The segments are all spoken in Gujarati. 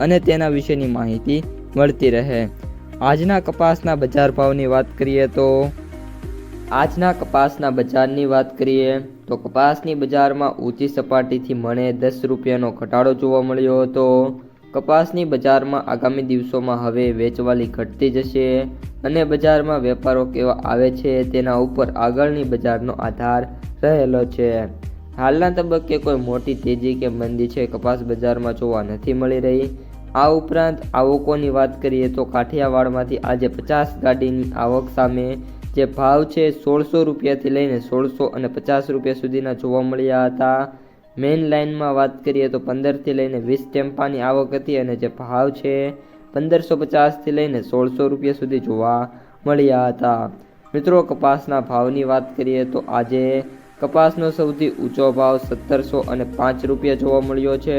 અને તેના વિશેની માહિતી મળતી રહે. આજના કપાસના બજાર ભાવની વાત કરીએ તો આજના કપાસના બજારની વાત કરીએ તો કપાસની બજારમાં ઊંચી સપાટીથી મણે દસ રૂપિયાનો ઘટાડો જોવા મળ્યો હતો. કપાસની બજારમાં આગામી દિવસોમાં હવે વેચવાલી ઘટતી જશે અને બજારમાં વેપારો કેવા આવે છે તેના ઉપર આગળની બજારનો આધાર રહેલો છે. હાલના તબક્કે કોઈ મોટી તેજી કે મંદી છે કપાસ બજારમાં જોવા નથી મળી રહી. આ ઉપરાંત આવકોની વાત કરીએ તો કાઠિયાવાડમાંથી આજે પચાસ ગાડીની આવક સામે જે ભાવ છે સોળસો રૂપિયાથી લઈને સોળસો અને પચાસ રૂપિયા સુધીના જોવા મળ્યા હતા. મેઇન લાઇનમાં વાત કરીએ તો પંદરથી લઈને વીસ ટેમ્પાની આવક હતી અને જે ભાવ છે પંદરસો પચાસથી લઈને સોળસો રૂપિયા સુધી જોવા મળ્યા હતા. મિત્રો, કપાસના ભાવની વાત કરીએ તો આજે કપાસનો સૌથી ઊંચો ભાવ સત્તરસો અને પાંચ રૂપિયા જોવા મળ્યો છે.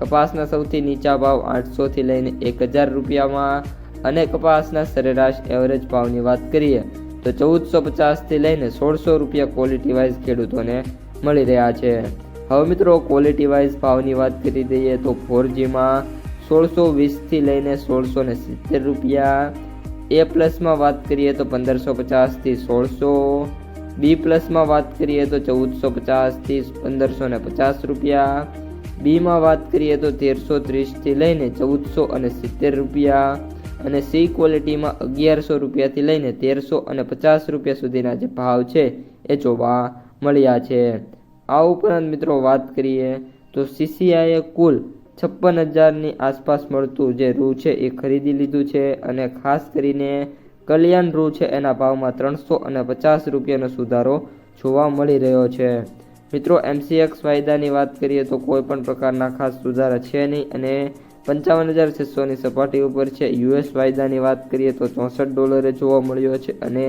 કપાસના સૌથી નીચા ભાવ આઠસોથી લઈને એક હજાર રૂપિયામાં અને કપાસના સરેરાશ એવરેજ ભાવની વાત કરીએ તો ચૌદસો પચાસથી લઈને સોળસો રૂપિયા ક્વોલિટી વાઇઝ ખેડૂતોને મળી રહ્યા છે. હવે મિત્રો ક્વોલિટી વાઇઝ ભાવની વાત કરી દઈએ તો ફોરજીમાં સોળસો વીસથી લઈને સોળસો ને સિત્તેર રૂપિયા. એ પ્લસમાં વાત કરીએ તો પંદરસો પચાસથી સોળસો. બી પ્લસમાં વાત કરીએ તો ચૌદસો પચાસથી પંદરસો ને પચાસ રૂપિયા. બીમાં વાત કરીએ તો તેરસો ત્રીસથી લઈને ચૌદસો અને સિત્તેર રૂપિયા અને સી ક્વોલિટીમાં અગિયારસો રૂપિયાથી લઈને તેરસો અને પચાસ રૂપિયા સુધીના જે ભાવ છે એ જોવા મળ્યા છે. આ ઉપરાંત મિત્રો વાત કરીએ તો સીસીઆઈએ કુલ છપ્પન હજારની આસપાસ મળતું જે રૂ છે એ ખરીદી લીધું છે અને ખાસ કરીને કલ્યાણ રૂ છે એના ભાવમાં ત્રણસો અને પચાસ રૂપિયાનો સુધારો જોવા મળી રહ્યો છે. મિત્રો એમસીએક્સ વાયદાની વાત કરીએ તો કોઈ પણ પ્રકારના ખાસ સુધારા છે નહીં અને પંચાવન હજાર છસોની સપાટી ઉપર છે. યુએસ વાયદાની વાત કરીએ તો ચોસઠ ડોલરે જોવા મળ્યો છે અને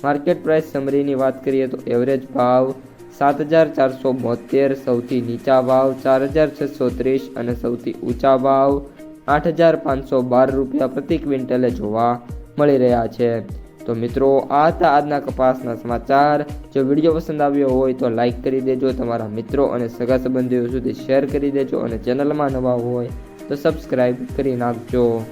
માર્કેટ પ્રાઇસ સમરીની વાત કરીએ તો એવરેજ ભાવ સાત હજાર ચારસો બોતેર સૌથી નીચા ભાવ ચાર હજાર છસો ત્રીસ અને સૌથી ઊંચા ભાવ આઠ હજાર પાંચસો બાર રૂપિયા પ્રતિ ક્વિન્ટલે જોવા મળી રહ્યા છે. તો મિત્રો, આ હતા આજના કપાસના સમાચાર. જો વીડિયો પસંદ આવ્યો હોય તો લાઈક કરી દેજો, તમારા મિત્રો અને સગા સંબંધીઓ સુધી શેર કરી દેજો અને ચેનલમાં નવા હોય તો સબસ્ક્રાઈબ કરી નાખજો.